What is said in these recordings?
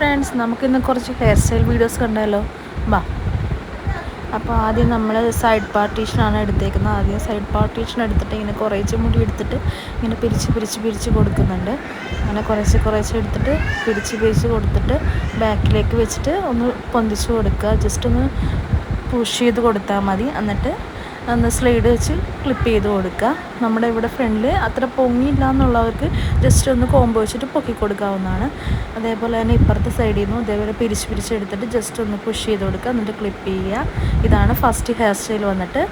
Friends നമുക്കിന്ന് കുറച്ച് hair style videos കണ്ടല്ലോ. വാ. അപ്പോൾ ആദ്യം നമ്മൾ സൈഡ് പാർട്ടീഷനാണ് എടുത്തേക്കുന്നത്. ആദ്യം സൈഡ് പാർട്ടീഷൻ എടുത്തിട്ട് ഇങ്ങനെ കുറേച്ച് മുടി എടുത്തിട്ട് ഇങ്ങനെ പിരിച്ച് പിരിച്ച് പിരിച്ച് കൊടുക്കുന്നുണ്ട്. അങ്ങനെ കുറേശ്ശെ കുറേശ്ശെ എടുത്തിട്ട് പിരിച്ച് പിരിച്ച് കൊടുത്തിട്ട് ബാക്കിലേക്ക് വെച്ചിട്ട് ഒന്ന് പൊന്തിച്ച് കൊടുക്കുക. ജസ്റ്റ് ഒന്ന് പുഷ് ചെയ്ത് കൊടുത്താൽ മതി. എന്നിട്ട് ഒന്ന് സ്ലൈഡ് വെച്ച് ക്ലിപ്പ് ചെയ്ത് കൊടുക്കുക നമ്മുടെ ഇവിടെ ഫ്രണ്ടിൽ അത്ര പൊങ്ങിയില്ല എന്നുള്ളവർക്ക് ജസ്റ്റ് ഒന്ന് കോമ്പ് വെച്ചിട്ട് പൊക്കി കൊടുക്കാവുന്നതാണ്. അതേപോലെ തന്നെ ഇപ്പുറത്തെ സൈഡിൽ നിന്നും ഇതേപോലെ പിരിച്ച് പിരിച്ചെടുത്തിട്ട് ജസ്റ്റ് ഒന്ന് പുഷ് ചെയ്ത് കൊടുക്കുക എന്നിട്ട് ക്ലിപ്പ് ചെയ്യുക. ഇതാണ് ഫസ്റ്റ് ഹെയർ സ്റ്റൈൽ വന്നിട്ട്.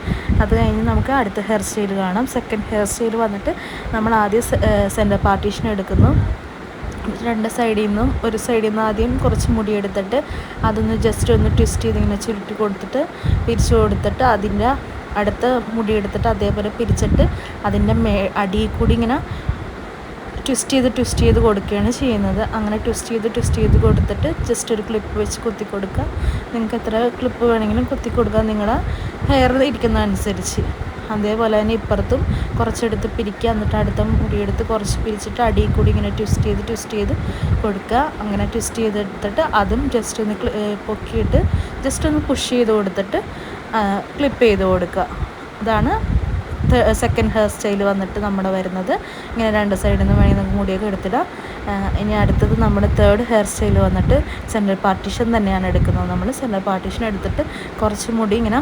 അത് കഴിഞ്ഞ് നമുക്ക് അടുത്ത ഹെയർ സ്റ്റൈൽ കാണാം. സെക്കൻഡ് ഹെയർ സ്റ്റൈൽ വന്നിട്ട് നമ്മൾ ആദ്യം സെന്റർ പാർട്ടീഷൻ എടുക്കുന്നു. രണ്ട് സൈഡിൽ നിന്നും ഒരു സൈഡിൽ നിന്ന് ആദ്യം കുറച്ച് മുടി എടുത്തിട്ട് അതൊന്ന് ജസ്റ്റ് ഒന്ന് ട്വിസ്റ്റ് ചെയ്ത് ഇങ്ങനെ ചുരുട്ടി കൊടുത്തിട്ട് പിരിച്ചു കൊടുത്തിട്ട് അതിന്റെ അടുത്ത മുടി എടുത്തിട്ട് അതേപോലെ പിരിച്ചിട്ട് അതിന്റെ മേ അടിയിൽ കൂടി ഇങ്ങനെ ട്വിസ്റ്റ് ചെയ്ത് ട്വിസ്റ്റ് ചെയ്ത് കൊടുക്കുകയാണ് ചെയ്യുന്നത്. അങ്ങനെ ട്വിസ്റ്റ് ചെയ്ത് ട്വിസ്റ്റ് ചെയ്ത് കൊടുത്തിട്ട് ജസ്റ്റ് ഒരു ക്ലിപ്പ് വെച്ച് കുത്തി കൊടുക്കുക. നിങ്ങൾക്ക് എത്ര ക്ലിപ്പ് വേണമെങ്കിലും കുത്തി കൊടുക്കുക. നിങ്ങളുടെ ഹെയർ ഇരിക്കുന്ന അനുസരിച്ച്. അതേപോലെ തന്നെ ഇപ്പുറത്തും കുറച്ചെടുത്ത് പിരിക്കുക. എന്നിട്ട് അടുത്ത മുടിയെടുത്ത് കുറച്ച് പിരിച്ചിട്ട് അടിയിൽ കൂടി ഇങ്ങനെ ട്വിസ്റ്റ് ചെയ്ത് ട്വിസ്റ്റ് ചെയ്ത് കൊടുക്കുക. അങ്ങനെ ട്വിസ്റ്റ് ചെയ്തെടുത്തിട്ട് അതും ജസ്റ്റ് ഒന്ന് പൊക്കിയിട്ട് ജസ്റ്റ് ഒന്ന് പുഷ് ചെയ്ത് കൊടുത്തിട്ട് ക്ലിപ്പ് ചെയ്ത് കൊടുക്കുക. ഇതാണ് സെക്കൻഡ് ഹെയർ സ്റ്റൈൽ വന്നിട്ട് നമ്മുടെ വരുന്നത്. ഇങ്ങനെ രണ്ട് സൈഡിൽ നിന്ന് വേണമെങ്കിൽ നമുക്ക് മുടിയൊക്കെ എടുത്തിടാം. ഇനി അടുത്തത് നമ്മുടെ തേർഡ് ഹെയർ സ്റ്റൈൽ വന്നിട്ട് സെൻട്രൽ പാർട്ടീഷൻ തന്നെയാണ് എടുക്കുന്നത്. നമ്മൾ സെൻട്രൽ പാർട്ടീഷൻ എടുത്തിട്ട് കുറച്ച് മുടി ഇങ്ങനെ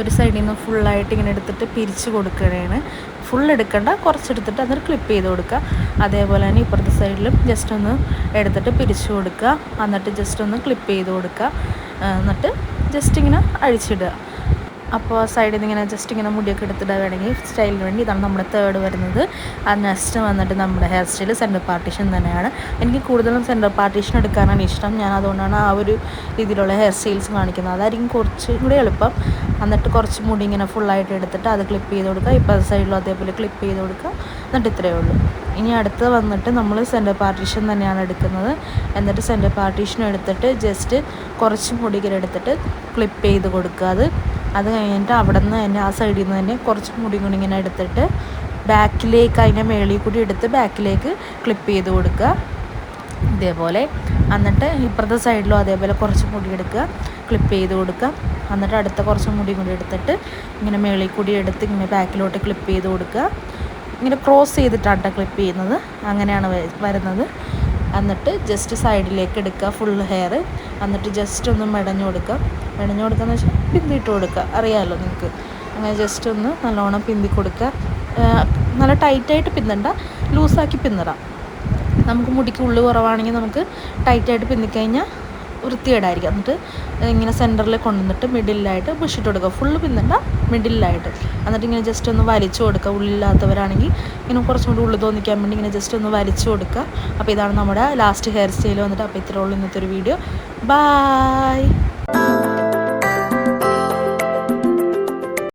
ഒരു സൈഡിൽ നിന്ന് ഫുള്ളായിട്ട് ഇങ്ങനെ എടുത്തിട്ട് പിരിച്ച് കൊടുക്കുകയാണ്. ഫുൾ എടുക്കണ്ട കുറച്ചെടുത്തിട്ട് അതൊരു ക്ലിപ്പ് ചെയ്ത് കൊടുക്കുക. അതേപോലെ തന്നെ ഇപ്പുറത്തെ സൈഡിലും ജസ്റ്റ് ഒന്ന് എടുത്തിട്ട് പിരിച്ചു കൊടുക്കുക. എന്നിട്ട് ജസ്റ്റ് ഒന്ന് ക്ലിപ്പ് ചെയ്ത് കൊടുക്കുക. എന്നിട്ട് ജസ്റ്റ് ഇങ്ങനെ അഴിച്ചിടുക. അപ്പോൾ സൈഡിൽ നിന്ന് ഇങ്ങനെ ജസ്റ്റ് ഇങ്ങനെ മുടിയൊക്കെ എടുത്തിടാൻ വേണമെങ്കിൽ സ്റ്റൈലിന് വേണ്ടി ഇതാണ് നമ്മുടെ തേർഡ് വരുന്നത്. ആ നെക്സ്റ്റ് വന്നിട്ട് നമ്മുടെ ഹെയർ സ്റ്റൈൽ സെന്റർ പാർട്ടീഷൻ തന്നെയാണ്. എനിക്ക് കൂടുതലും സെന്റർ പാർട്ടീഷൻ എടുക്കാനാണ് ഇഷ്ടം. ഞാൻ അതുകൊണ്ടാണ് ആ ഒരു രീതിയിലുള്ള ഹെയർ സ്റ്റൈൽസ് കാണിക്കുന്നത്. അതായിരിക്കും കുറച്ചും കൂടി എളുപ്പം. എന്നിട്ട് കുറച്ച് മുടി ഇങ്ങനെ ഫുള്ളായിട്ട് എടുത്തിട്ട് അത് ക്ലിപ്പ് ചെയ്ത് കൊടുക്കുക. ഇപ്പോൾ സൈഡിലും അതേപോലെ ക്ലിപ്പ് ചെയ്ത് കൊടുക്കുക. എന്നിട്ട് ഇത്രയേ ഉള്ളൂ. ഇനി അടുത്ത് വന്നിട്ട് നമ്മൾ സെന്റർ പാർട്ടീഷൻ തന്നെയാണ് എടുക്കുന്നത്. എന്നിട്ട് സെന്റർ പാർട്ടീഷൻ എടുത്തിട്ട് ജസ്റ്റ് കുറച്ച് മുടികൾ എടുത്തിട്ട് ക്ലിപ്പ് ചെയ്ത് കൊടുക്കുക. അത് അത് കഴിഞ്ഞിട്ട് അവിടെ നിന്ന് തന്നെ ആ സൈഡിൽ നിന്ന് തന്നെ കുറച്ച് മുടി കൂടി ഇങ്ങനെ എടുത്തിട്ട് ബാക്കിലേക്ക് അതിന്റെ മേളിൽ കൂടി എടുത്ത് ബാക്കിലേക്ക് ക്ലിപ്പ് ചെയ്ത് കൊടുക്കുക. ഇതേപോലെ എന്നിട്ട് ഇപ്പുറത്തെ സൈഡിലും അതേപോലെ കുറച്ച് മുടി എടുക്കുക. ക്ലിപ്പ് ചെയ്ത് കൊടുക്കുക. എന്നിട്ട് അടുത്ത കുറച്ച് മുടി കൂടി എടുത്തിട്ട് ഇങ്ങനെ മേളിൽ കൂടി എടുത്ത് ഇങ്ങനെ ബാക്കിലോട്ട് ക്ലിപ്പ് ചെയ്ത് കൊടുക്കുക. ഇങ്ങനെ ക്രോസ് ചെയ്തിട്ടാണ് ക്ലിപ്പ് ചെയ്യുന്നത്. അങ്ങനെയാണ് വരുന്നത്. എന്നിട്ട് ജസ്റ്റ് സൈഡിലേക്ക് എടുക്കുക. ഫുൾ ഹെയർ എന്നിട്ട് ജസ്റ്റ് ഒന്ന് മെടഞ്ഞു കൊടുക്കുക മെടഞ്ഞു കൊടുക്കുക എന്ന് വെച്ചാൽ പിന്തിട്ട് കൊടുക്കുക അറിയാമല്ലോ നിങ്ങൾക്ക് അങ്ങനെ ജസ്റ്റ് ഒന്ന് നല്ലോണം പിന്തി കൊടുക്കുക നല്ല ടൈറ്റായിട്ട് പിന്നണ്ട. ലൂസാക്കി പിന്നിടാം. നമുക്ക് മുടിക്ക് ഉള്ളു കുറവാണെങ്കിൽ നമുക്ക് ടൈറ്റായിട്ട് പിന്നിക്കഴിഞ്ഞാൽ വൃത്തികേടായിരിക്കും. എന്നിട്ട് ഇങ്ങനെ സെന്ററിൽ കൊണ്ടുവന്നിട്ട് മിഡിലായിട്ട് പുഷിട്ട് കൊടുക്കുക. ഫുള്ള് പിന്നല്ല മിഡിലായിട്ട് എന്നിട്ട് ഇങ്ങനെ ജസ്റ്റ് ഒന്ന് വലിച്ചു കൊടുക്കുക. ഉള്ളില്ലാത്തവരാണെങ്കിൽ ഇങ്ങനെ കുറച്ചും കൂടി ഉള്ളു തോന്നിക്കാൻ വേണ്ടി ഇങ്ങനെ ജസ്റ്റ് ഒന്ന് വലിച്ചു കൊടുക്കുക. അപ്പോൾ ഇതാണ് നമ്മുടെ ലാസ്റ്റ് ഹെയർ സ്റ്റൈൽ വന്നിട്ട് അപ്പോൾ ഇത്രയുള്ളൂ ഇന്നത്തെ ഒരു വീഡിയോ ബായ്